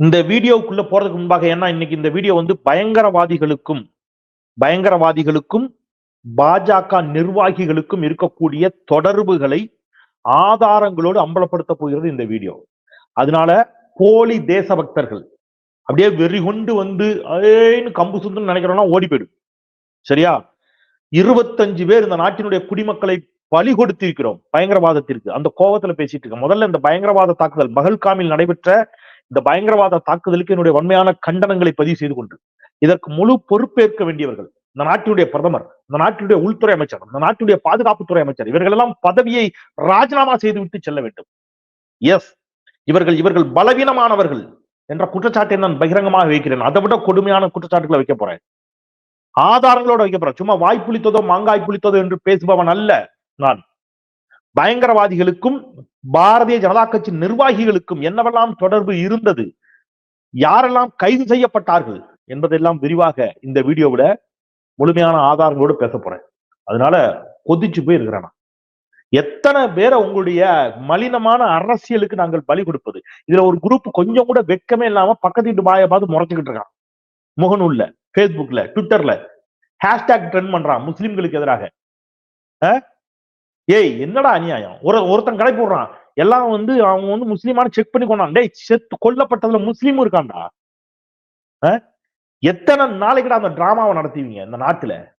இந்த வீடியோவுக்குள்ள போறதுக்கு முன்பாக ஏன்னா இன்னைக்கு இந்த வீடியோ வந்து பயங்கரவாதிகளுக்கும் பயங்கரவாதிகளுக்கும் பாஜக நிர்வாகிகளுக்கும் இருக்கக்கூடிய தொடர்புகளை ஆதாரங்களோடு அம்பலப்படுத்த போகிறது இந்த வீடியோ. அதனால போலி தேசபக்தர்கள் அப்படியே வெறி கொண்டு வந்து ஏன்னு கம்பு சுந்தரம் நினைக்கிறோம்னா ஓடி போயிடும். சரியா? இருபத்தஞ்சு பேர் இந்த நாட்டினுடைய குடிமக்களை பலி கொடுத்திருக்கிறோம் பயங்கரவாதத்திற்கு. அந்த கோபத்துல பேசிட்டு இருக்கேன் முதல்ல இந்த பயங்கரவாத தாக்குதல் பகல்காமில் நடைபெற்ற இந்த பயங்கரவாத தாக்குதலுக்கு என்னுடைய வன்மையான கண்டனங்களை பதிவு செய்து கொண்டு இதற்கு முழு பொறுப்பேற்க வேண்டியவர்கள் இந்த நாட்டினுடைய பிரதமர் இந்த நாட்டினுடைய உள்துறை அமைச்சர் இந்த நாட்டினுடைய பாதுகாப்புத்துறை அமைச்சர் இவர்கள் எல்லாம் பதவியை ராஜினாமா செய்துவிட்டு செல்ல வேண்டும். எஸ் இவர்கள் இவர்கள் பலவீனமானவர்கள் என்ற குற்றச்சாட்டை நான் பகிரங்கமாக வைக்கிறேன். அதை விட கொடுமையான குற்றச்சாட்டுகளை வைக்க போறேன். ஆதாரங்களோட வைக்க போறேன். சும்மா வாய் புளித்ததோ மாங்காய் புளித்ததோ என்று பேசுபவன் அல்ல நான். பயங்கரவாதிகளுக்கும் பாரதிய ஜனதா கட்சி நிர்வாகிகளுக்கும் என்னவெல்லாம் தொடர்பு இருந்தது? யாரெல்லாம் கைது செய்யப்பட்டார்கள்? என்பதெல்லாம் விரிவாக இந்த வீடியோவில் முழுமையான ஆதாரங்களோடு பேச போறேன். அதனால கொதிச்சு போய் இருக்கிறேன் எத்தனை பேரை உங்களுடைய மலினமான அரசியலுக்கு நாங்கள் பலி கொடுப்பது? இதுல ஒரு குரூப் கொஞ்சம் கூட வெட்கமே இல்லாம பக்கத்து வீட்டு பாய பார்த்து முறைச்சுக்கிட்டு இருக்கான். முகநூல்ல பேஸ்புக்ல ட்விட்டர்ல ஹேஷ்டாக் ட்ரெண்ட் பண்றான் முஸ்லிம்களுக்கு எதிராக. ஆஹ் ஏய் என்னடா அநியாயம்? ஒரு ஒருத்தன் கடை போடுறான் எல்லாம் வந்து அவங்க வந்து முஸ்லீமான செக் பண்ணி கொண்டான். டேய் செத்து கொல்லப்பட்டதுல முஸ்லீமும் இருக்கான்டா. அஹ்? எத்தனை நாளைக்குடா அந்த டிராமாவை நடத்துவீங்க இந்த நாட்டுல?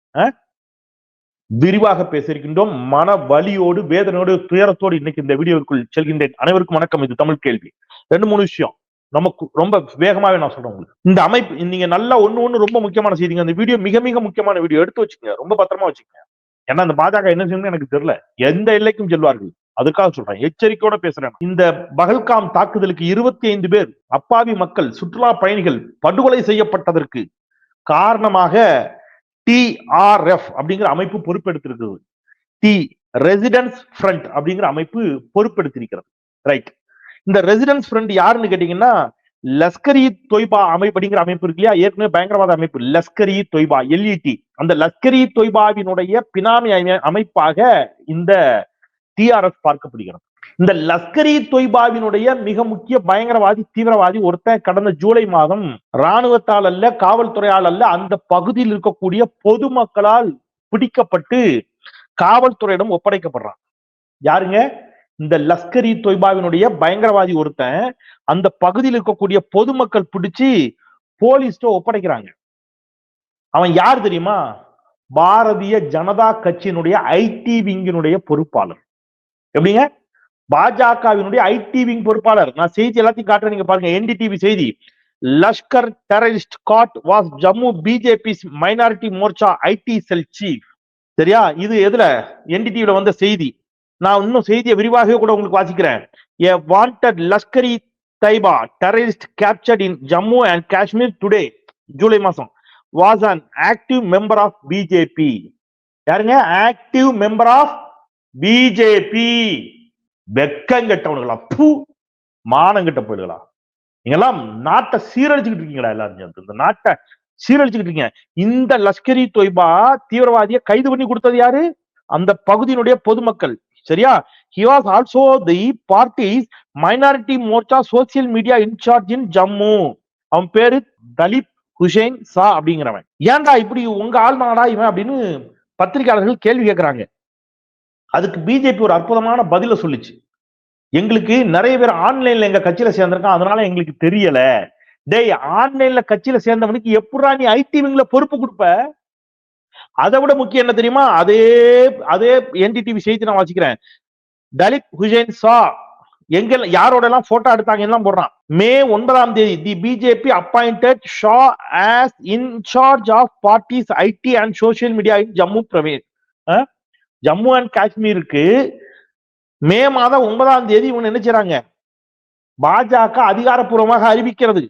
விரிவாக பேசியிருக்கின்றோம். மன வலியோடு வேதனையோடு துயரத்தோடு இன்னைக்கு இந்த வீடியோவுக்குள் செல்கின்றேன். அனைவருக்கும் வணக்கம். இது தமிழ் கேள்வி. ரெண்டு மூணு விஷயம். நமக்கு ரொம்ப வேகமாவே நான் சொல்றேன் உங்களுக்கு. இந்த அமைப்பு நீங்க நல்லா ஒண்ணு ஒண்ணு ரொம்ப முக்கியமான செய்திங்க. அந்த வீடியோ மிக மிக முக்கியமான வீடியோ. எடுத்து வச்சுக்கோங்க. ரொம்ப பத்திரமா வச்சுக்கோங்க. ஏன்னா அந்த பாஜக என்ன செய்யணும்னு எனக்கு தெரியல. எந்த எல்லைக்கும் செல்வார்கள். அதுக்காக சொல்றேன். எச்சரிக்கையோட பேசுறேன் இந்த பகல்காம் தாக்குதலுக்கு இருபத்தி ஐந்து பேர் அப்பாவி மக்கள் சுற்றுலா பயணிகள் படுகொலை செய்யப்பட்டதற்கு காரணமாக டிஆர்எஃப் அப்படிங்கிற அமைப்பு பொறுப்பெடுத்திருக்கிறது. டி ரெசிடென்ஸ் ஃப்ரண்ட் அப்படிங்கிற அமைப்பு பொறுப்பெடுத்திருக்கிறது. ரைட். இந்த ரெசிடென்ஸ் ஃப்ரண்ட் யாருன்னு கேட்டீங்கன்னா லஸ்கரி தொய்பா அமைப்பு அப்படிங்கிற அமைப்பு இருக்கு இல்லையா? ஏற்கனவே பயங்கரவாத அமைப்பு. லஸ்கரி தொய்பா எல்இடி அந்த லஸ்கரி தொய்பாவினுடைய பினாமி அமை- அமைப்பாக இந்த டிஆர்எஸ் பார்க்கப்படுகிறது. இந்த லஸ்கரி தொய்பாவினுடைய மிக முக்கிய பயங்கரவாதி தீவிரவாதி ஒருத்தன் கடந்த ஜூலை மாதம் ராணுவத்தால் அல்ல காவல்துறையால் அல்ல அந்த பகுதியில் இருக்கக்கூடிய பொதுமக்களால் பிடிக்கப்பட்டு காவல்துறையிடம் ஒப்படைக்கப்படுறான். யாருங்க? இந்த லஸ்கரி தொய்பாவினுடைய பயங்கரவாதி ஒருத்தன் அந்த பகுதியில் இருக்கக்கூடிய பொதுமக்கள் பிடிச்சு போலீஸ்ட ஒப்படைக்கிறாங்க. அவன் யார் தெரியுமா? பாரதிய ஜனதா கட்சியினுடைய ஐடி விங்கினுடைய பொறுப்பாளர். எப்படிங்க? பாஜகவினுடைய ஐடி விங் பொறுப்பாளர். நான் செய்தி எல்லாத்தையும் காட்டுறேன் நீங்க பாருங்க. என்டிடிவி செய்தி. Lashkar terrorist caught was Jammu BJP minority Morcha IT cell chief. சரியா? இது எதுல? என்டிடிவில வந்த செய்தி. நான் இன்னும் செய்தியை விரிவாகவே கூட உங்களுக்கு வாசிக்கிறேன். A wanted Lashkar-e Taiba terrorist captured in Jammu and Kashmir today July மாசம் was an active member of BJP யாருங்க? ஆக்டிவ் மெம்பர் ஆஃப் பிஜேபி வெக்கம் கெட்டவனுங்களா? பூ மானம் கெட்ட போயிடுங்களா நீங்கெல்லாம் நாட்டை சீரழிச்சுக்கிட்டு இருக்கீங்களா எல்லாரும் சேர்ந்து? இந்த நாட்டை சீரழிச்சுக்கிட்டு இருக்கீங்க. இந்த லஷ்கரி தொய்பா தீவிரவாதியை கைது பண்ணி கொடுத்தது யாரு? அந்த பகுதியினுடைய பொதுமக்கள். சரியா? He was also the party's minority Morcha social media in-charge in Jammu. அவன் பேரு தலிப் ஹுசைன் சா அப்படிங்கிறவன். ஏன்டா இப்படி உங்க ஆள் நாடா இவன் அப்படின்னு பத்திரிகையாளர்கள் கேள்வி கேட்கிறாங்க அதுக்கு பிஜேபி ஒரு அற்புதமான பதில சொல்லுச்சு. எங்களுக்கு நிறைய பேர் ஆன்லைன்ல எங்க கட்சியில சேர்ந்திருக்கான் அதனால எங்களுக்கு தெரியல. டேய் ஆன்லைன்ல கட்சியில சேர்ந்தவனுக்கு எப்படா நீ ஐடி விங்ல பொறுப்பு கொடுப்ப? அதை விட முக்கியம் என்ன தெரியுமா? அதே அதே என்டிடிவி செய்தி நான் வாசிக்கிறேன். தலித் ஹுசைன் சா எங்க யாரோட எல்லாம் போட்டோ எடுத்தாங்க எல்லாம் போடுறான். மே ஒன்பதாம் தேதி the BJP appointed Shah as in-charge of party's IT and social media in Jammu Praveen Jammu and காஷ்மீருக்கு மே மாதம் ஒன்பதாம் தேதி இவங்க நினைச்சாங்க பாஜக அதிகாரப்பூர்வமாக அறிவிக்கிறது.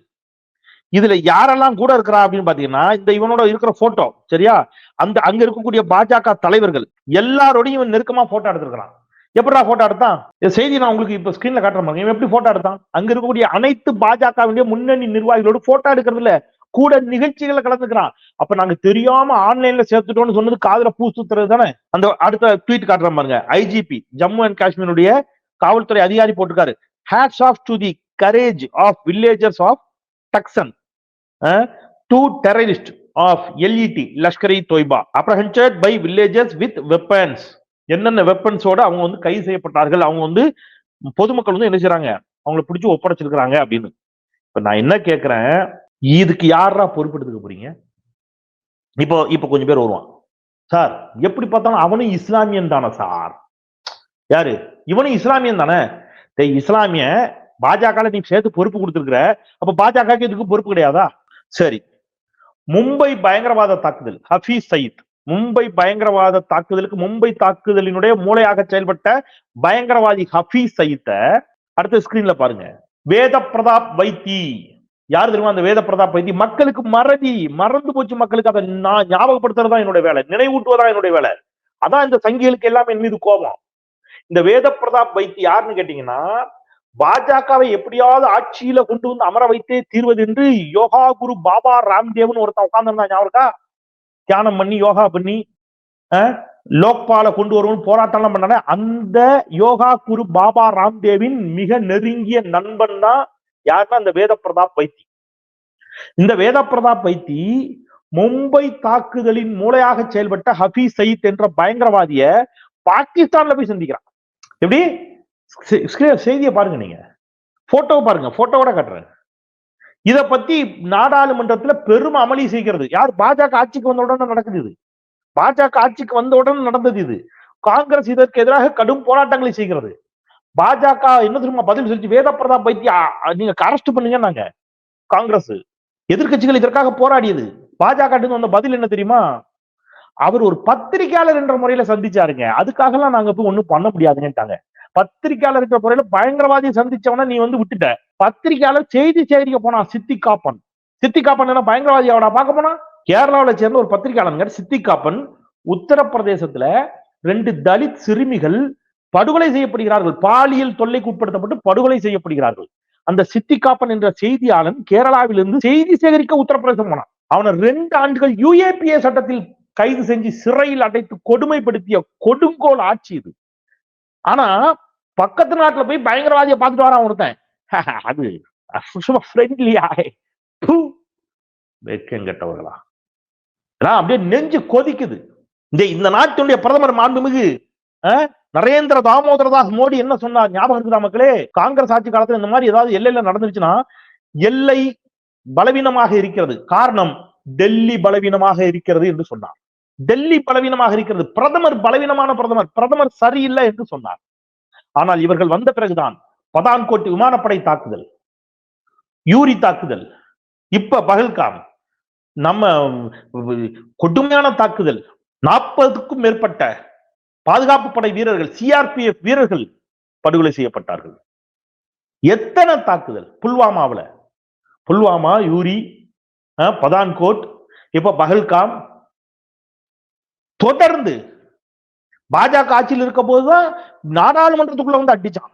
இதுல யாரெல்லாம் கூட இருக்கிறா அப்படின்னு பாத்தீங்கன்னா இந்த இவனோட இருக்கிற போட்டோ சரியா? அந்த அங்க இருக்கக்கூடிய பாஜக தலைவர்கள் எல்லாரோடையும் இவன் நெருக்கமா போட்டோ எடுத்திருக்கிறான். எப்படா போட்டோ எடுத்தான்? இந்த செய்தி நான் உங்களுக்கு இப்ப ஸ்கிரீன்ல காட்டுற மாதிரி இவன் எப்படி போட்டோ எடுத்தான்? அங்க இருக்கக்கூடிய அனைத்து பாஜகவினுடைய முன்னணி நிர்வாகிகளோடு போட்டோ எடுக்கிறதுல கூட நிகழ்ச்சிகளை கலந்துக்கிறான். அப்ப நாங்க தெரியாம ஆன்லைன்ல சேர்த்துட்டோம்னு சொன்னது காதல பூ சுத்துறது தானே? அந்த அடுத்த ட்வீட் காட்டுற பாருங்க. ஐஜிபி ஜம்மு அண்ட் காஷ்மீருடைய காவல்துறை அதிகாரி போட்டிருக்காரு. Hats off to the courage of villagers of Tuksan two terrorist of LeT Lashkar-e Taiba apprehended by villages with weapons என்னென்ன வெப்பன்ஸோட அவங்க வந்து கைது செய்யப்பட்டார்கள் அவங்க வந்து பொதுமக்கள் வந்து என்ன செய்றாங்க? அவங்களை பிடிச்சி ஒப்படைச்சிருக்கிறாங்க அப்படின்னு. இப்ப நான் என்ன கேட்கிறேன் இதுக்கு யாரா பொறுப்பெடுத்துக்க போறீங்க? இப்போ இப்போ கொஞ்சம் பேர் வருவான். சார் எப்படி பார்த்தாலும் அவனும் இஸ்லாமியன் தானே சார். யாரு? இவனும் இஸ்லாமியன் தானே. இஸ்லாமிய பாஜக நீ சேர்த்து பொறுப்பு கொடுத்துருக்குற அப்ப பாஜக இதுக்கு பொறுப்பு கிடையாதா? சரி மும்பை பயங்கரவாத தாக்குதல் ஹபீஸ் சயீத். மும்பை பயங்கரவாத தாக்குதலுக்கு மும்பை தாக்குதலினுடைய மூளையாக செயல்பட்ட பயங்கரவாதி ஹபீஸ் சயீத்த அடுத்த ஸ்கிரீன்ல பாருங்க. வேத பிரதாப் வைத்தி. யார் தெரியுமா அந்த வேத பிரதாப் வைத்தி? மக்களுக்கு மறதி மறந்து போச்சு மக்களுக்கு. அதை நான் ஞாபகப்படுத்துறது தான் என்னுடைய வேலை. நினைவூட்டுவதான் என்னுடைய வேலை. அதான் இந்த சங்கிகளுக்கு எல்லாம் என் மீது கோபம். இந்த வேத பிரதாப் வைத்தி யாருன்னு கேட்டீங்கன்னா பாஜகவை எப்படியாவது ஆட்சியில கொண்டு வந்து அமர வைத்தே தீர்வது என்று யோகா குரு பாபா ராம்தேவ்னு ஒருத்தன் உட்கார்ந்துருந்தான். ஞாபகம் தியானம் பண்ணி யோகா பண்ணி அஹ், லோக்பால கொண்டு வருவோம் போராட்டம்லாம் பண்ணானே அந்த யோகா குரு பாபா ராம்தேவின் மிக நெருங்கிய நண்பன் தான் யாருன்னா இந்த வேத பிரதாப் வைத்தி. இந்த வேத பிரதாப் வைத்தி மும்பை தாக்குதலின் மூளையாக செயல்பட்ட ஹபீஸ் சயீத் என்ற பயங்கரவாதிய பாகிஸ்தான்ல போய் சந்திக்கிறான். எப்படி? செய்தியை பாருங்க நீங்க. போட்டோவை பாருங்க போட்டோவோட காட்டுறேன். இதை பத்தி நாடாளுமன்றத்துல பெரும் அமளி செய்கிறது. யார்? பாஜக ஆட்சிக்கு வந்த உடனே நடக்குது இது. பாஜக ஆட்சிக்கு வந்த உடனே நடந்தது இது. காங்கிரஸ் இதற்கு எதிராக கடும் போராட்டங்களை செய்கிறது. பாஜக என்ன தெரியுமா பதில் சொல்லிச்சு? வேத பிரதாப் வைத்தியா நீங்க அரெஸ்ட் பண்ணுங்க நாங்க. காங்கிரஸ். எதிர்க்கட்சிகள் இதற்காக போராடியது. பாஜக வந்த பதில் என்ன தெரியுமா? அவர் ஒரு பத்திரிகையாளர் என்ற முறையில சந்திச்சாருங்க. அதுக்காகலாம் நாங்க போய் ஒண்ணும் பண்ண முடியாதுங்கட்டாங்க பத்திரிகையாளர் இருக்கிற முறையில பயங்கரவாதியை சந்திச்சவன நீ வந்து விட்டுட்ட. பத்திரிகையாளர் செய்தி சேகரிக்க போனா சித்தி காப்பன் சித்தி காப்பன் என்ன பயங்கரவாதி அவடா பார்க்க போனா? கேரளாவுல சேர்ந்த ஒரு பத்திரிகையாளர் சித்தி காப்பன் உத்தரப்பிரதேசத்துல ரெண்டு தலித் சிறுமிகள் படுகொலை செய்யப்படுகிறார்கள். பாலியல் தொல்லைக்கு உட்படுத்தப்பட்டு படுகொலை செய்யப்படுகிறார்கள். அந்த சித்தி காப்பன் என்ற செய்தியாளன் கேரளாவிலிருந்து செய்தி சேகரிக்க உத்தரப்பிரதேசம் போனான். அவனை ரெண்டு ஆண்டுகள் யுஏபிஏ சட்டத்தில் கைது செஞ்சு சிறையில் அடைத்து கொடுமைப்படுத்திய கொடுங்கோல் ஆட்சி இது. ஆனா பக்கத்து நாட்டுல போய் பயங்கரவாதியை பார்த்துட்டு வரான் ஒருத்தன். அது சும்மா ஃப்ரெண்ட்லியா வெக்கம் கெட்டவர்களா. ஏன்னா அப்படியே நெஞ்சு கொதிக்குது. இந்த இந்த நாட்டினுடைய பிரதமர் மாண்புமிகு அஹ், நரேந்திர தாமோதரதாஸ் மோடி என்ன சொன்னார்? ஞாபகம் இருக்குதா மக்களே? காங்கிரஸ் ஆட்சி காலத்துல இந்த மாதிரி ஏதாவது எல்லையில நடந்துருச்சுன்னா எல்லை பலவீனமாக இருக்கிறது. காரணம் டெல்லி பலவீனமாக இருக்கிறது என்று சொன்னார். டெல்லி பலவீனமாக இருக்கிறது. பிரதமர் பலவீனமான பிரதமர். பிரதமர் சரியில்லை என்று சொன்னார். ஆனால் இவர்கள் வந்த பிறகுதான் பதான்கோட் விமானப்படை தாக்குதல் யூரி தாக்குதல் இப்ப பகல்காம் நம்ம கொடுமையான தாக்குதல் நாற்பதுக்கும் மேற்பட்ட பாதுகாப்பு படை வீரர்கள் சிஆர்பிஎஃப் வீரர்கள் படுகொலை செய்யப்பட்டார்கள். எத்தனை தாக்குதல்? புல்வாமாவுல. புல்வாமா யூரி பதான்கோட் இப்ப பகல்காம் தொடர்ந்து பாஜக ஆட்சியில் இருக்க போதுதான் நாடாளுமன்றத்துக்குள்ள வந்து அடிச்சான்.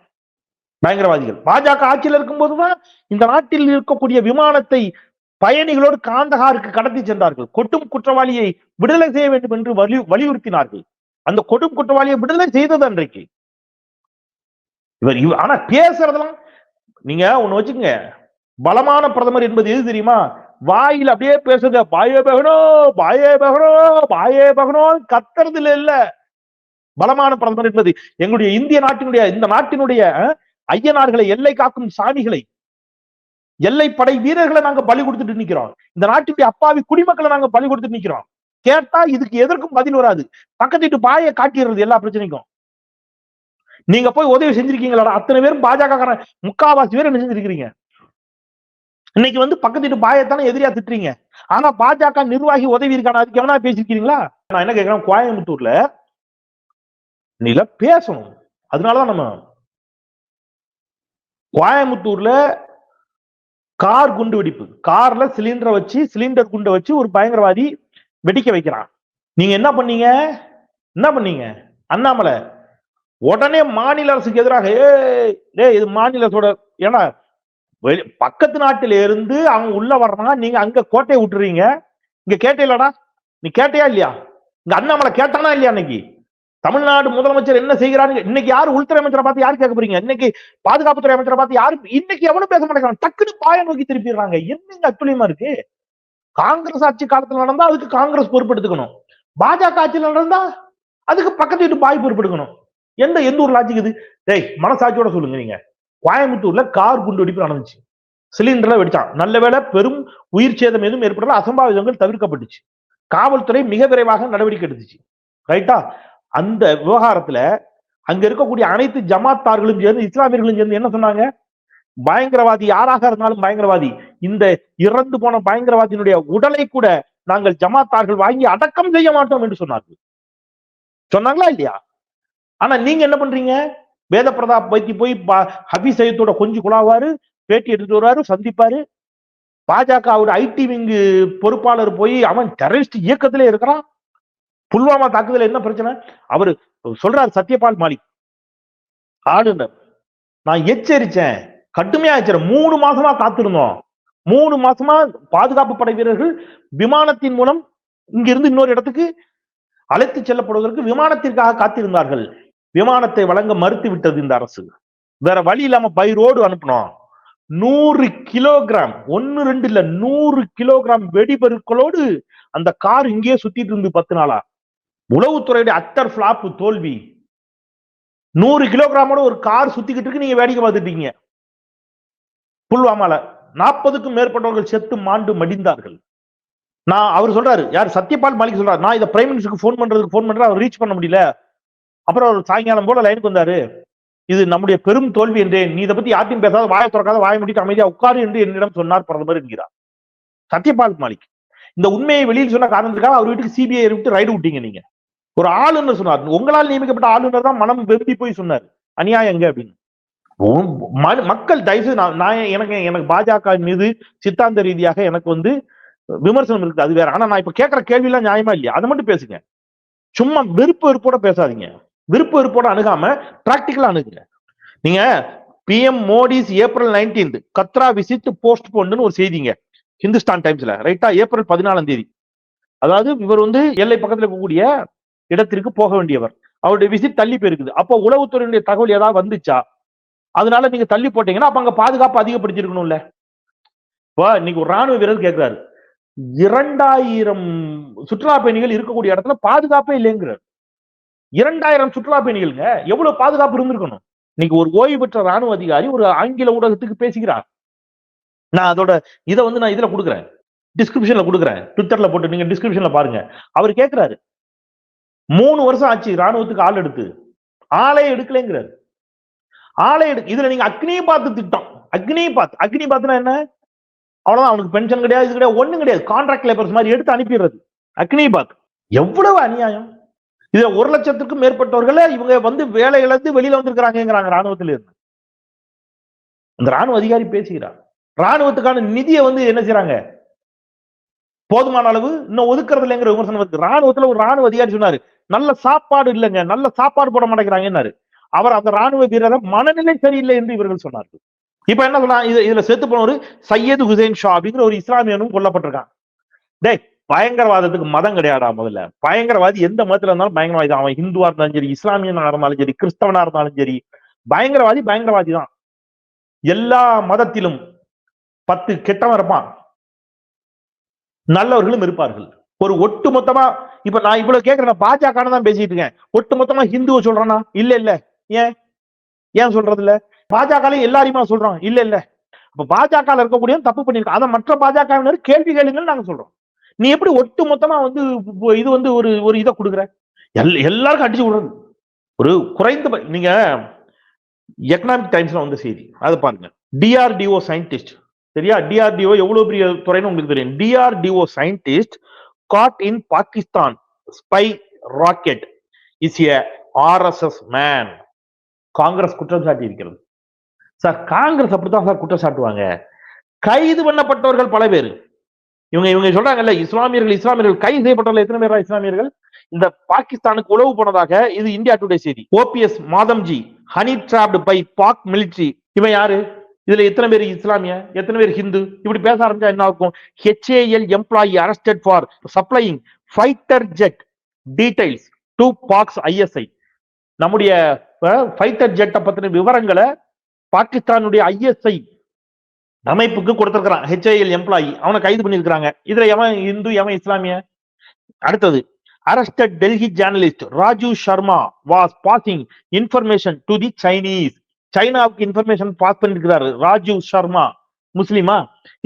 பயங்கரவாதிகள். பாஜக ஆட்சியில் இருக்கும் போதுதான் இந்த நாட்டில் இருக்கக்கூடிய விமானத்தை பயணிகளோடு காந்தகாருக்கு கடத்தி சென்றார்கள். கொட்டும் குற்றவாளியை விடுதலை செய்ய வேண்டும் என்று வலி வலியுறுத்தினார்கள். அந்த கொடும் குற்றவாளியை விடுதலை செய்தது அன்றைக்கு. இவர் இவர் ஆனா பேசுறதெல்லாம் நீங்க ஒண்ணு வச்சுக்கோங்க. பலமான பிரதமர் என்பது எது தெரியுமா? வாயில் அப்படியே பேசுங்க. பாயே பகனோ பாயே பகனோ பாயே பகனோ கத்துறதுல இல்ல. பலமான பிரதமர் என்பது எங்களுடைய இந்திய நாட்டினுடைய இந்த நாட்டினுடைய ஐயனார்களை எல்லை காக்கும் சாமிகளை எல்லை படை வீரர்களை நாங்க பலி கொடுத்துட்டு நிக்கிறோம். இந்த நாட்டினுடைய அப்பாவி குடிமக்களை நாங்க பலி கொடுத்துட்டு நிக்கிறோம். கேட்டா இதுக்கு எதற்கும் பதில் வராது. பக்கத்து வீட்டு பாயை காட்டிடுறது எல்லா பிரச்சனைக்கும். நீங்க போய் உதவி செஞ்சிருக்கீங்களா? அத்தனை பேரும் பாஜக முக்காவாசி பேர் என்ன செஞ்சிருக்கீங்க இன்னைக்கு வந்து பக்கத்து வீட்டு பாயத்தானே எதிரியா திட்டுறீங்க? ஆனா பாஜக நிர்வாகி உதவி இருக்கான? அதுக்கு எவனா பேசிருக்கீங்களா நான் என்ன கேட்கிறேன் கோயம்புத்தூர்ல நீல பேசணும். அதனாலதான் நம்ம கோயம்புத்தூர்ல கார் குண்டு வெடிப்பு கார்ல சிலிண்டரை வச்சு சிலிண்டர் குண்டை வச்சு ஒரு பயங்கரவாதி வெடிக்க வைக்கிறான். நீங்க என்ன பண்ணீங்க? என்ன பண்ணீங்க? அண்ணாமலை உடனே மாநில அரசுக்கு எதிராக ஏய் இது மாநில அரசோட ஏன்னா வெளி- பக்கத்து நாட்டில இருந்து அவங்க உள்ள வர்றான் நீங்க அங்க கோட்டையை விட்டுறீங்க. இங்க கேட்டையிலடா நீ கேட்டையா இல்லையா? இங்க அண்ணாமலை கேட்டானா இல்லையா அன்னைக்கு? தமிழ்நாடு முதலமைச்சர் என்ன செய்கிறாரு இன்னைக்கு யாரு உள்துறை அமைச்சரை பார்த்து யாரு கேட்க போறீங்க? இன்னைக்கு பாதுகாப்புத்துறை அமைச்சரை பார்த்து யாரு இன்னைக்கு எவனும் பேச மாட்டேங்கிறாங்க? டக்குனு பாய நோக்கி திருப்பிடுறாங்க. என்னங்க அத்துலியமா இருக்கு? காங்கிரஸ் ஆட்சி காலத்துல நடந்தா அதுக்கு காங்கிரஸ் பொறுப்பெடுத்துக்கணும். பாஜக ஆட்சியில் நடந்தா அதுக்கு பக்கத்து வீட்டு பாய் பொறுப்பெடுக்கணும். எந்த எந்த ஊர் லாஜிக் இது? டேய் மனசாட்சியோட சொல்லுங்க நீங்க. கோயம்புத்தூர்ல கார் குண்டு வெடிப்பு நடந்துச்சு. சிலிண்டர்ல வெடிச்சான். நல்ல வேளை பெரும் உயிர் சேதம் எதுவும் ஏற்படல அசம்பாவிதங்கள் தவிர்க்கப்பட்டுச்சு. காவல்துறை மிக விரைவாக நடவடிக்கை எடுத்துச்சு. ரைட்டா அந்த விவகாரத்துல அங்க இருக்கக்கூடிய அனைத்து ஜமாத்தார்களும் சேர்ந்து இஸ்லாமியர்களும் சேர்ந்து என்ன சொன்னாங்க? பயங்கரவாதி யாராக இருந்தாலும் பயங்கரவாதி. இந்த இறந்து போன பயங்கரவாதியினுடைய உடலை கூட நாங்கள் ஜமாத்தார்கள் வாங்கி அடக்கம் செய்ய மாட்டோம் என்று சொன்னார்கள். சொன்னாங்களா இல்லையா? ஆனா நீங்க என்ன பண்றீங்க? வேத பிரதாப் வைத்தி போய் பா- ஹபீஸ் சையத்தோட கொஞ்சம் குழாவாரு பேட்டி எடுத்துட்டு வருவாரு சந்திப்பாரு. பாஜகவோட ஐடி விங்கு பொறுப்பாளர் போய் அவன் டெரரிஸ்ட் இயக்கத்திலே இருக்கிறான். புல்வாமா தாக்குதல் என்ன பிரச்சனை? அவரு சொல்றாரு சத்யபால் மாலிக். ஆளுநர் நான் எச்சரிச்சேன். கடுமையா எச்சரிச்சேன். மூணு மாசமா காத்திருந்தோம். மூணு மாசமா பாதுகாப்பு படை வீரர்கள் விமானத்தின் மூலம் இங்கிருந்து இன்னொரு இடத்துக்கு அழைத்து செல்லப்படுவதற்கு விமானத்திற்காக காத்திருந்தார்கள். விமானத்தை வழங்க மறுத்து விட்டது இந்த அரசு. வேற வழி இல்லாம பை ரோடு அனுப்பணும் நூறு கிலோகிராம் ஒன்னு ரெண்டு இல்ல நூறு கிலோகிராம் வெடிபொருட்களோடு அந்த கார் இங்கேயே சுத்திட்டு இருந்து பத்து நாளா. உளவுத்துறையுடைய அட்டர் பிளாப் தோல்வி. நூறு கிலோகிராமோட ஒரு கார் சுத்திக்கிட்டு இருக்கு நீங்க வேடிக்கை பார்த்துட்டீங்க. புல்வாமால நாற்பதுக்கும் மேற்பட்டவர்கள் செத்து மாண்டு மடிந்தார்கள். நான் அவர் சொல்றாரு யார்? சத்யபால் மாலிக் சொல்றாரு நான் இதை பிரைம் மினிஸ்டருக்கு ஃபோன் பண்றதுக்கு ஃபோன் பண்றேன் அவர் ரீச் பண்ண முடியல. அப்புறம் அவர் சாயங்காலம் போல லைனுக்கு வந்தாரு. இது நம்முடைய பெரும் தோல்வி என்றேன் நீ இதை பத்தி யார்ட்டையும் பேசாத வாயை திறக்காத வாயை முடிட்டு அமைதியா உட்காரு என்று என்னிடம் சொன்னார் பிரதமர் என்கிறார். சத்யபால் மாலிக். இந்த உண்மையை வெளியில் சொன்ன காரணத்துக்காக அவர் வீட்டுக்கு சிபிஐ விட்டு ரைடு விட்டீங்க நீங்க. ஒரு ஆளுநர் சொன்னார். உங்களால் நியமிக்கப்பட்ட ஆளுநர் தான் மனம் வெறுப்பி போய் சொன்னார். அநியாயம் எங்க அப்படின்னு. ம- மக்கள் தயவு நான் எனக்கு எனக்கு பாஜக மீது சித்தாந்த ரீதியாக எனக்கு வந்து விமர்சனம் இருக்குது. அது வேற. ஆனா நான் இப்ப கேட்கிற கேள்வி எல்லாம் நியாயமா இல்லையா? அதை மட்டும் பேசுங்க. சும்மா வெறுப்பு வெறுப்போட பேசாதீங்க. விருப்ப விருப்போட அணுகாம பிராக்டிக்கலா அணுகுங்க. நீங்க PM Modi's April nineteenth Katra visit post போன்னு ஒரு செய்திங்க. ஹிந்துஸ்தான் டைம்ஸ்ல ரைட்டா ஏப்ரல் பதினாலாம் தேதி. அதாவது இவர் வந்து எல்லை பக்கத்துல இருக்கக்கூடிய இடத்திற்கு போக வேண்டியவர். அவருடைய விசிட் தள்ளி போயிருக்குது. அப்போ உளவுத்துறையினுடைய தகவல் ஏதாவது வந்துச்சா? அதனால நீங்க தள்ளி போட்டீங்கன்னா அப்ப அங்க பாதுகாப்பு அதிகப்படுத்திருக்கணும்ல இப்போ இன்னைக்கு ஒரு ராணுவ வீரர் கேட்கிறாரு இரண்டாயிரம் சுற்றுலா பயணிகள் இருக்கக்கூடிய இடத்துல பாதுகாப்பே இல்லைங்கிறார். இரண்டாயிரம் சுற்றுலா பயணிகள்ங்க எவ்வளவு பாதுகாப்பு இருந்திருக்கணும்? இன்னைக்கு ஒரு ஓய்வு பெற்ற ராணுவ அதிகாரி ஒரு ஆங்கில ஊடகத்துக்கு பேசுகிறார் நான் அதோட இதை வந்து நான் இதுல கொடுக்குறேன். டிஸ்கிரிப்ஷன்ல கொடுக்குறேன். ட்விட்டர்ல போட்டு நீங்க டிஸ்கிரிப்ஷன்ல பாருங்க. அவர் கேட்கிறாரு மூணு வருஷம் ஆச்சு ராணுவத்துக்கு ஆள் எடுத்து. ஆளே எடுக்கலைங்கிறாரு. ஆளே எடு இதுல நீங்க அக்னியை பாத்து திட்டம். அக்னி பாத் அக்னி பார்த்துனா என்ன? அவ்வளவுதான் அவனுக்கு பென்ஷன் கிடையாது இது கிடையாது ஒண்ணும் கிடையாது. கான்ட்ராக்ட் லேபர்ஸ் மாதிரி எடுத்து அனுப்பிடுறது. அக்னியை பார்த்து எவ்வளவு அநியாயம்? இதை ஒரு லட்சத்துக்கும் மேற்பட்டவர்களை இவங்க வந்து வேலை இழந்து வெளியில வந்திருக்கிறாங்கிறாங்க ராணுவத்துல இருந்து இந்த ராணுவ அதிகாரி பேசுகிறார். ராணுவத்துக்கான நிதியை வந்து என்ன செய்யறாங்க போதுமான அளவு இன்னும் ஒதுக்குறது இல்லைங்கிற விமர்சனம் இருக்கு ராணுவத்துல ஒரு ராணுவ அதிகாரி சொன்னாரு நல்ல சாப்பாடு இல்லைங்க நல்ல சாப்பாடு போட மாட்டேங்கிறாங்கன்னாரு. அவர் அந்த ராணுவ வீரரை மனநிலை சரியில்லை என்று இவர்கள் சொன்னார்கள். இப்ப என்ன சொல்லலாம் இது இதுல செத்து ஒரு சையது ஹுசைன் ஷா அப்படிங்கிற ஒரு இஸ்லாமியனும் கொல்லப்பட்டிருக்கான். டேய் பயங்கரவாதத்துக்கு மதம் கிடையாடா முதல்ல? பயங்கரவாதி எந்த மதத்துல இருந்தாலும் பயங்கரவாதி தான். அவன் ஹிந்துவா இருந்தாலும் சரி இஸ்லாமியனா இருந்தாலும் சரி கிறிஸ்தவனா இருந்தாலும் சரி பயங்கரவாதி பயங்கரவாதி தான். எல்லா மதத்திலும் பத்து கெட்டவன் இருப்பான். நல்லவர்களும் இருப்பார்கள். ஒரு ஒட்டு மொத்தமா இப்ப நான் இவ்வளவு கேட்கிறேன் பாஜக தான் பேசிட்டு இருக்கேன். ஒட்டு மொத்தமா ஹிந்துவை சொல்றானா? இல்ல இல்ல. ஏன்? ஏன் சொல்றது இல்ல? பாஜக எல்லாரையுமா சொல்றோம் இல்ல இல்ல. இப்ப பாஜக இருக்கக்கூடிய தப்பு பண்ணிருக்கோம் அதை மற்ற பாஜக கேள்வி கேளுங்கள் நாங்க சொல்றோம். நீ எப்படி ஒட்டு மொத்தமா வந்து இது வந்து ஒரு ஒரு இதை கொடுக்குற? எல் எல்லாருக்கும் அடிச்சு விடுறது. ஒரு குறைந்த ப- நீங்க எக்கனாமிக் டைம்ஸ்ல வந்து செய்தி. அதை பாருங்க. டிஆர்டிஓ சயின்டிஸ்ட் சரியா? டிஆர்டிஓ எவ்வளவு பெரிய துறைன்னு உங்களுக்கு தெரியும். DRDO scientist caught in Pakistan spy racket is a RSS man Congress குற்றம் சாட்டி இருக்கிறது. சார் காங்கிரஸ் அப்படித்தான் சார் குற்றம் சாட்டுவாங்க கைது பண்ணப்பட்டவர்கள் பல பேர். இவங்க இவங்க சொல்றாங்கல்ல இஸ்லாமியர்கள் இஸ்லாமியர்கள் கைது செய்யப்பட்டவர்கள் எத்தனை பேரா இஸ்லாமியர்கள்? இந்த பாகிஸ்தானுக்கு உளவு போனதாக இது இந்தியா டுடே செய்தி. OPS மாதம்ஜி honey trapped by Pak military இவன் யாரு? இதுல எத்தனை பேர் இஸ்லாமிய? எத்தனை பேர் ஹிந்து? இப்படி பேச ஆரம்பிச்சா என்ன ஆகும்? HAL employee arrested for supplying fighter jet details to Pak's ISI நம்முடைய ஃபைட்டர் ஜெட்டை பத்தின விவரங்களை பாகிஸ்தானுடைய ஐஎஸ்ஐ அமைப்புக்கு கொடுத்திருக்கிறான் ஹெச்ஐஎல் எம்ப்ளாயி அவனை கைது பண்ணியிருக்கிறாங்க. இதுல எவன் இந்து எவன் இஸ்லாமிய? அடுத்தது arrested Delhi journalist Rajiv Sharma was passing information to the Chinese சைனாவுக்கு இன்ஃபர்மேஷன் பாஸ் பண்ணிருக்கிறாரு ராஜீவ் சர்மா முஸ்லிமா?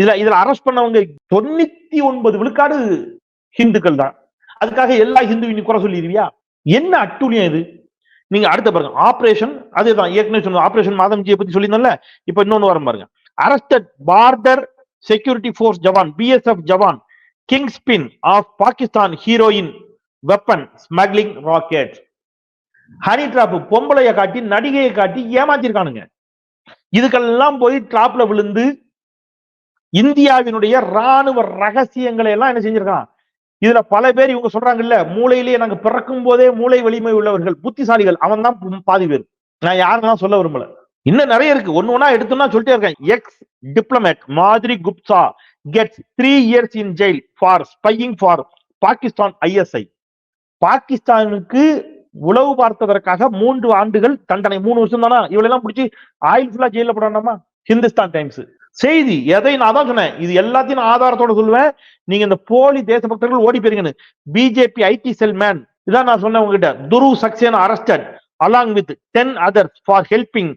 இதுல இதுல அரெஸ்ட் பண்ணவங்க தொண்ணூத்தி ஒன்பது விழுக்காடு ஹிந்துக்கள் தான். அதுக்காக எல்லா ஹிந்து நீ குறை சொல்லிடுவியா? என்ன அட்டுணியம் இது? நீங்க அடுத்த பாருங்க ஆபரேஷன் அதேதான் ஏற்கனவே சொன்ன ஆபரேஷன் மாதம்ஜியை பத்தி சொல்லியிருந்தோம்ல இப்ப இன்னொன்னு வரும் பாருங்க. Arrested border security force jawan BSF jawan kingpin of Pakistan heroin weapon smuggling racket honey trap பொம்பளைய காட்டி நடிகையை காட்டி ஏமாத்திருக்கானுங்க. இதுக்கெல்லாம் போய் டிராப்ல விழுந்து இந்தியாவினுடைய ராணுவ ரகசியங்களை எல்லாம் என்ன செஞ்சிருக்கான்? இதுல பல பேர் இவங்க சொல்றாங்கல்ல மூளையிலேயே நாங்க பிறக்கும் போதே மூளை வலிமை உள்ளவர்கள் புத்திசாலிகள் அவன் தான் பாதி பேர். நான் யாருன்னா சொல்ல விரும்பல. இன்னும் நிறைய இருக்கு. ஒன்னு ஒன்னா எடுத்தோம்னா சொல்லிட்டே இருக்கேன். Ex diplomat Madhuri Gupta gets three years in jail for spying for Pakistan ISI பாகிஸ்தானுக்கு உளவு பார்த்ததற்காக மூன்று ஆண்டுகள் தண்டனை. மூணு வருஷம் தானா? இவளெல்லாம் பிடிச்சி ஆயில் ஃபுல்லா ஜெயில போடணுமா ஹிந்துஸ்தான் டைம்ஸ் செய்தி எதை நான் தான் சொன்னேன். இது எல்லாத்தையும் ஆதாரத்தோட சொல்லுவேன். நீங்க இந்த போலி தேசபக்தர்கள் ஓடி போயிருங்கன்னு. பிஜேபி ஐடி செல் மேன் இதான் நான் சொன்னேன் உங்ககிட்ட. Dhruv Saxena arrested along with ten others for helping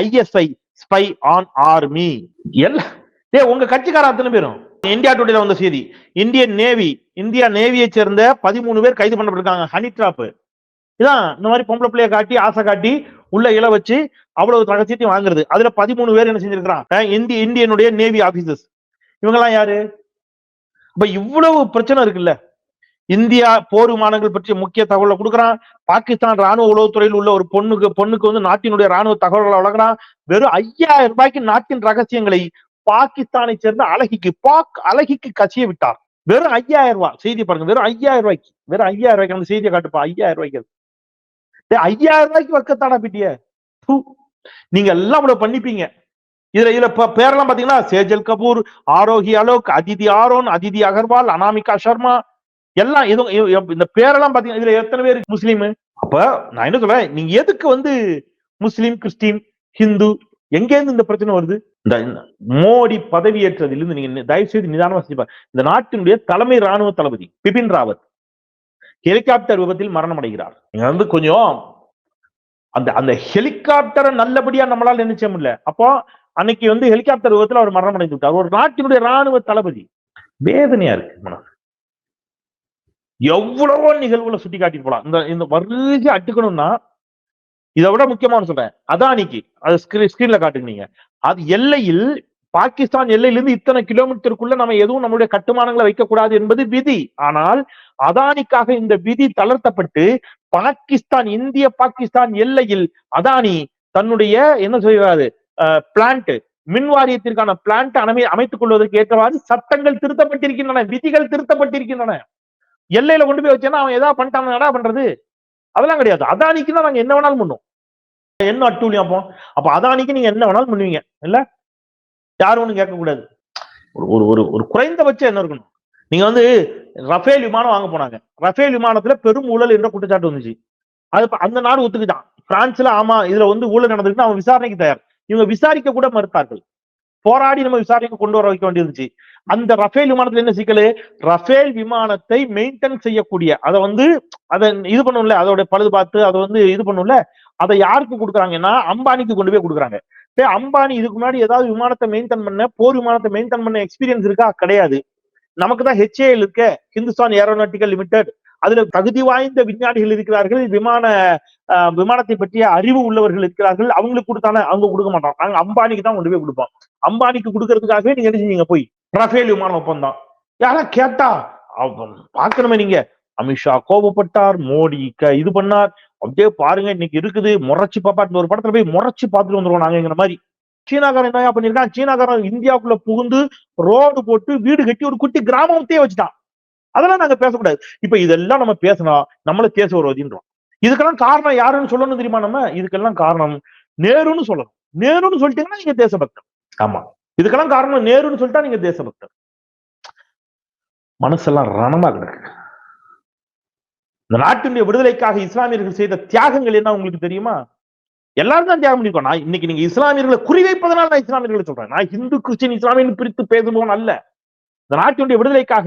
ISI spy on army எல்லாம் டே உங்க கட்சிக்கார அத்தனை பேரும். இந்தியா டுடேல வந்த செய்தி. இந்தியன் நேவி இந்தியா நேவியை சேர்ந்த பதிமூணு பேர் கைது பண்ணப்பட்டிருக்காங்க. ஹனி டிராப் இதான் இந்த மாதிரி பொம்பளை பிள்ளைய காட்டி ஆசை காட்டி உள்ள இல வச்சு அவ்வளவு ரகசியத்தையும் வாங்குறது. அதுல பதிமூணு பேர் என்ன செஞ்சிருக்கிறான்? இந்திய இந்தியனுடைய நேவி ஆபீசர்ஸ் இவங்கெல்லாம் யாரு? இப்ப இவ்வளவு பிரச்சனை இருக்குல்ல. இந்தியா போர் விமானங்கள் பற்றிய முக்கிய தகவலை கொடுக்குறான். பாகிஸ்தான் ராணுவ உளவுத்துறையில் உள்ள ஒரு பொண்ணுக்கு பொண்ணுக்கு வந்து நாட்டினுடைய ராணுவ தகவல்களை வழங்குறான். வெறும் ஐயாயிரம் ரூபாய்க்கு நாட்டின் ரகசியங்களை பாகிஸ்தானை சேர்ந்த அழகிக்கு பாக் அழகிக்கு கசிய விட்டார். வெறும் ஐயாயிரம் ரூபாய். செய்தி பாருங்க. வெறும் ஐயாயிரம் ரூபாய்க்கு. வெறும் ஐயாயிரம் ரூபாய்க்கு அந்த செய்தியை காட்டுப்பா. ஐயாயிரம் ரூபாய்க்கு. ஐயாயிரம் ரூபாய்க்கு வக்கத்தானா பிட்டிய? நீங்க எல்லாம் இவ்வளவு பண்ணிப்பீங்க. இதுல இதுல பேரெல்லாம் பாத்தீங்கன்னா சேஜல் கபூர் ஆரோகி அலோக் அதிதி ஆரோன் அதிதி அகர்வால் அனாமிகா சர்மா எல்லாம் எதுவும் இந்த பேரெல்லாம் பாத்தீங்கன்னா இதுல எத்தனை பேர் முஸ்லீம். அப்ப நான் என்ன சொல்றேன்? நீங்க எதுக்கு வந்து முஸ்லீம் கிறிஸ்டின் ஹிந்து எங்க இருந்து இந்த பிரச்சனை வருது? இந்த மோடி பதவியேற்றதிலிருந்து நீங்க தயவு செய்து நிதானமா செஞ்சுப்பாங்க இந்த நாட்டினுடைய தலைமை ராணுவ தளபதி பிபின் ராவத் ஹெலிகாப்டர் விபத்தில் மரணம் அடைகிறார் நீங்க வந்து கொஞ்சம் அந்த அந்த ஹெலிகாப்டரை நல்லபடியா நம்மளால நினைச்ச முடியல. அப்போ அன்னைக்கு வந்து ஹெலிகாப்டர் விபத்துல அவர் மரணம் அடைந்து விட்டார். ஒரு நாட்டினுடைய ராணுவ தளபதி. வேதனையா இருக்கு மனம் எவ்வளவோ நிகழ்வுகளை சுட்டி காட்டிட்டு போலாம். இந்த இந்த வரிசை அட்டுக்கணும்னா இதை விட முக்கியமான சொல்றேன். அதானிக்கு அது ஸ்கிரீன்ல காட்டுங்க நீங்க. அது எல்லையில் பாகிஸ்தான் எல்லையிலிருந்து இத்தனை கிலோமீட்டருக்குள்ள நம்ம எதுவும் நம்மளுடைய கட்டுமானங்களை வைக்கக்கூடாது என்பது விதி. ஆனால் அதானிக்காக இந்த விதி தளர்த்தப்பட்டு பாகிஸ்தான் இந்திய பாகிஸ்தான் எல்லையில் அதானி தன்னுடைய என்ன சொல்கிறாரு பிளான்ட் மின் வாரியத்திற்கான பிளான்ட் அமை அமைத்துக் கொள்வதற்கு ஏற்றவாறு சட்டங்கள் திருத்தப்பட்டிருக்கின்றன விதிகள் திருத்தப்பட்டிருக்கின்றன. எல்லையில கொண்டு போய் வச்சேன்னா அவன் ஏதாவது பண்ணிட்டான் என்ன பண்றது? அதெல்லாம் கிடையாது. அதானிக்கு தான் நாங்க என்ன வேணாலும் பண்ணுவோம். என்ன அட்டூழியம் அப்போ? அப்ப அதானிக்கு நீங்க என்ன வேணாலும் பண்ணுவீங்க. இல்ல? யாரும் ஒண்ணும் கேட்கக்கூடாது. ஒரு ஒரு ஒரு குறைந்தபட்சம் என்ன இருக்கணும்? நீங்க வந்து ரஃபேல் விமானம் வாங்க போனாங்க. ரஃபேல் விமானத்துல பெரும் ஊழல் என்ற குற்றச்சாட்டு வந்துச்சு. அது அந்த நாடு ஒத்துக்கிட்டான் பிரான்ஸ்ல ஆமா இதுல வந்து ஊழல் நடந்திருக்குன்னு அவன் விசாரணைக்கு தயார். இவங்க விசாரிக்க கூட மறுத்தார்கள். போராடி நம்ம விசாரணைக்கு கொண்டு வர வைக்க வேண்டியிருந்துச்சு. அந்த ரஃபேல் விமானத்துல என்ன சிக்கல்? ரஃபேல் விமானத்தை மெயின்டைன் செய்யக்கூடிய அதை வந்து அதை இது பண்ணும்ல அதோட பழுது பார்த்து அதை வந்து இது பண்ணும்ல அதை யாருக்கு கொடுக்குறாங்கன்னா அம்பானிக்கு கொண்டு போய் கொடுக்குறாங்க. அம்பானி இதுக்கு முன்னாடி ஏதாவது விமானத்தை மெயின்டைன் பண்ண போர் விமானத்தை மெயின்டைன் பண்ண எக்ஸ்பீரியன்ஸ் இருக்கா? கிடையாது. நமக்கு தான் ஹெச்ஏஎல் இருக்க ஹிந்துஸ்தான் ஏரோநாட்டிக்கல் லிமிடெட் அதுல தகுதி வாய்ந்த விஞ்ஞானிகள் இருக்கிறார்கள் விமான விமானத்தை பற்றிய அறிவு உள்ளவர்கள் இருக்கிறார்கள் அவங்களுக்கு கொடுத்தானே அவங்க கொடுக்க மாட்டோம் நாங்க அம்பானிக்கு தான் கொண்டு போய் கொடுப்போம் அம்பானிக்கு கொடுக்கறதுக்காகவே நீங்க என்ன செஞ்சீங்க? போய் ரஃபேல் விமான ஒப்பந்தம். யாரா கேட்டா? பாக்கணுமே நீங்க. அமித்ஷா கோபப்பட்டார் மோடி இது பண்ணார். அப்படியே பாருங்க இன்னைக்கு இருக்குது. முறைச்சு பாப்பாட்டு ஒரு படத்துல போய் முறைச்சு பார்த்துட்டு வந்துருவோம் நாங்கிற மாதிரி. சீனாக்காரன் என்ன பண்ணிருக்கான்? சீனாக்காரன் இந்தியாவுக்குள்ள புகுந்து ரோடு போட்டு வீடு கட்டி ஒரு குட்டி கிராமத்தையே வச்சுட்டான். அதெல்லாம் நாங்க பேசக்கூடாது. இப்ப இதெல்லாம் நம்ம பேசினா நம்மள தேச வருவதுன்றோம் இதுக்கெல்லாம் காரணம் யாருன்னு சொல்லணும் தெரியுமா நம்ம? இதுக்கெல்லாம் காரணம் நேருன்னு சொல்லணும். நேருன்னு சொல்லிட்டீங்கன்னா நீங்க தேசபக்தம் ஆமா. இதுக்கெல்லாம் காரணம் நேருன்னு சொல்லிட்டா நீங்க தேசபக்தர் மனசெல்லாம் ரணமா கிடக்கு இந்த நாட்டினுடைய விடுதலைக்காக இஸ்லாமியர்கள் செய்த தியாகங்கள் என்ன உங்களுக்கு தெரியுமா? எல்லாரும் தான் தியாகம் பண்ணிருக்கோம். நான் இன்னைக்கு நீங்க இஸ்லாமியர்களை குறிவைப்பதனால நான் இஸ்லாமியர்களை சொல்றேன். நான் இந்து கிறிஸ்டின் இஸ்லாமியன் பிரித்து பேசுபவன் அல்ல. இந்த நாட்டினுடைய விடுதலைக்காக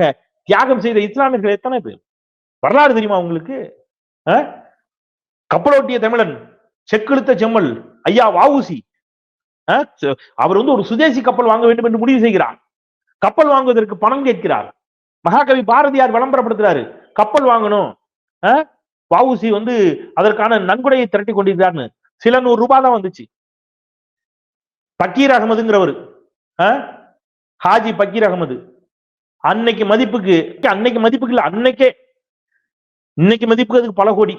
தியாகம் செய்த இஸ்லாமியர்கள் எத்தனை பேர்? வரலாறு தெரியுமா உங்களுக்கு? அஹ்? கப்பலோட்டிய தமிழன் செக்கெழுத்த செம்மல் ஐயா வாவுசி அவர் வந்து ஒரு சுதேசி கப்பல் வாங்க வேண்டும் என்று முடிவு செய்கிறார். கப்பல் வாங்குவதற்கு பணம் கேட்கிறார். மகாகவி பாரதியார் விளம்பரப்படுத்துறாரு. கப்பல் வாங்கணும். வவுசி வந்து அதற்கான நன்கொடையை திரட்டி கொண்டிருக்கிறார்னு. சில நூறு ரூபாய் தான் வந்துச்சு. பக்கீர் அகமதுங்கிறவர். ஹாஜி பக்கீர் அகமது. அன்னைக்கு மதிப்புக்கு அன்னைக்கு மதிப்புக்கு இல்ல அன்னைக்கே. இன்னைக்கு மதிப்புக்கு அதுக்கு பல கோடி.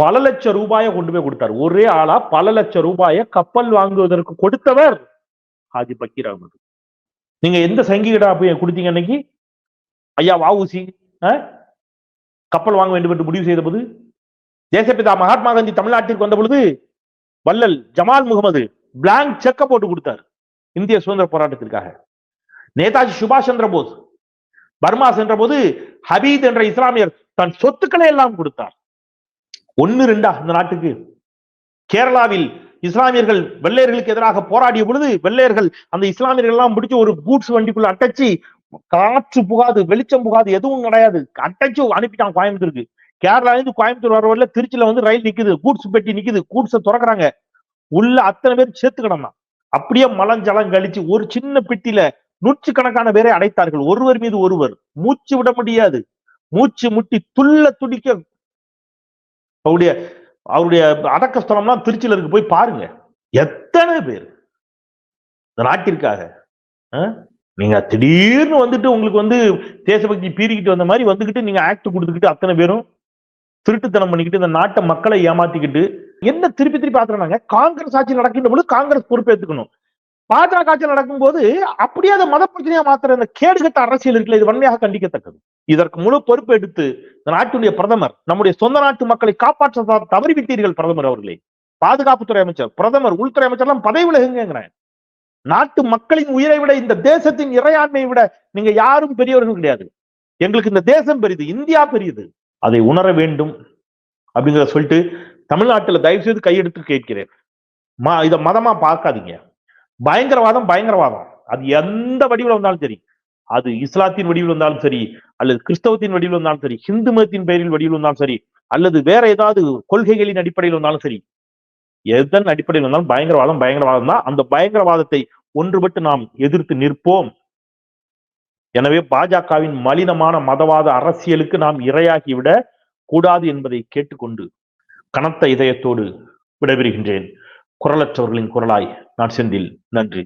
பல லட்சம் ரூபாயை கொண்டு போய் கொடுத்தார். ஒரே ஆளா பல லட்சம் ரூபாயை கப்பல் வாங்குவதற்கு கொடுத்தவர் ஹாஜி பக்கீர் அகமது. நீங்க எந்த சங்கிகிடா போய் கொடுத்தீங்க அன்னைக்கு? ஐயா வாவுசி கப்பல் வாங்க வேண்டும் என்று முடிவு செய்த போது தேசப்பிதா மகாத்மா காந்தி தமிழ்நாட்டிற்கு வந்த பொழுது வல்லல் ஜமால் முகமது பிளாங்க் செக்க போட்டு கொடுத்தார் இந்திய சுதந்திர போராட்டத்திற்காக. நேதாஜி சுபாஷ் சந்திர போஸ் பர்மா சென்ற போது ஹபீத் என்ற இஸ்லாமியர் தன் சொத்துக்களை எல்லாம் கொடுத்தார். ஒன்னு ரெண்டா இந்த நாட்டுக்கு. கேரளாவில் இஸ்லாமியர்கள் வெள்ளையர்களுக்கு எதிராக போராடிய பொழுது வெள்ளையர்கள் அந்த இஸ்லாமியர்கள் எல்லாம் பிடிச்சு ஒரு பூட்ஸ் வண்டிக்குள்ள அட்டச்சு காற்று புகாது வெளிச்சம் புகாது எதுவும் கிடையாது. அட்டச்சு அனுப்பிட்டான் கோயம்புத்தூருக்கு. கேரளா இருந்து கோயம்புத்தூர் வர வரல திருச்சியில வந்து ரயில் நிக்குது கூட்ஸ் பெட்டி நிக்குது கூட்ஸை திறக்கறாங்க. உள்ள அத்தனை பேர் சேர்த்து கிடந்தான். அப்படியே மலஞ்சலம் கழிச்சு ஒரு சின்ன பெட்டியில நூற்றுக்கணக்கான பேரை அடைத்தார்கள். ஒருவர் மீது ஒருவர். மூச்சு விட முடியாது. மூச்சு முட்டி துள்ள துடிக்க அவருடைய அவருடைய அடக்க திருச்சியில் திருச்சியில இருக்கு. போய் பாருங்க. எத்தனை பேர்? இந்த நாட்டிற்காக. நீங்க திடீர்னு வந்துட்டு உங்களுக்கு வந்து தேசபக்தி பீறிக்கிட்டு வந்த மாதிரி வந்துகிட்டு நீங்க ஆக்ட் கொடுத்துக்கிட்டு அத்தனை பேரும் திருட்டுத்தனம் பண்ணிக்கிட்டு இந்த நாட்டை மக்களை ஏமாத்திக்கிட்டு என்ன திருப்பி திருப்பி ஆத்துறாங்க காங்கிரஸ் ஆட்சி நடக்கின்ற பொழுது காங்கிரஸ் பொறுப்பேற்றுக்கணும் பாஜக ஆட்சி நடக்கும்போது அப்படியே அதை மத பிரச்சனையா மாத்துற இந்த கேடுகட்ட அரசியல் இருக்குல்ல இது வன்மையாக கண்டிக்கத்தக்கது. இதற்கு முழு பொறுப்பு எடுத்து இந்த நாட்டுடைய பிரதமர் நம்முடைய சொந்த நாட்டு மக்களை காப்பாற்ற தவறிவிட்டீர்கள் பிரதமர் அவர்களே. பாதுகாப்புத்துறை அமைச்சர் பிரதமர் உள்துறை அமைச்சர் எல்லாம் பதவி விலகுங்கிறேன் நாட்டு மக்களின் உயிரை விட இந்த தேசத்தின் இறையாண்மையை விட நீங்க யாரும் பெரியவர்கள் கிடையாது. எங்களுக்கு இந்த தேசம் பெரியது இந்தியா பெரியது அதை உணர வேண்டும் அப்படிங்கிறத சொல்லிட்டு தமிழ்நாட்டுல தயவு செய்து கையெடுத்து கேட்கிறேன். மா இத மதமா பார்க்காதீங்க. பயங்கரவாதம் பயங்கரவாதம். அது எந்த வடிவில் வந்தாலும் சரி. அது இஸ்லாத்தின் வடிவில் வந்தாலும் சரி அல்லது கிறிஸ்தவத்தின் வடிவில் வந்தாலும் சரி ஹிந்து மதத்தின் பெயரில் வடிவில் வந்தாலும் சரி அல்லது வேற ஏதாவது கொள்கைகளின் அடிப்படையில் வந்தாலும் சரி எதன் அடிப்படையில் வந்தாலும் பயங்கரவாதம் பயங்கரவாதம் தான். அந்த பயங்கரவாதத்தை ஒன்றுபட்டு நாம் எதிர்த்து நிற்போம். எனவே பாஜகவின் மலினமான மதவாத அரசியலுக்கு நாம் இரையாகிவிட கூடாது என்பதை கேட்டுக்கொண்டு கனத்த இதயத்தோடு விடைபெறுகின்றேன். குரலற்றவர்களின் குரலாய் நான் செந்தில். நன்றி.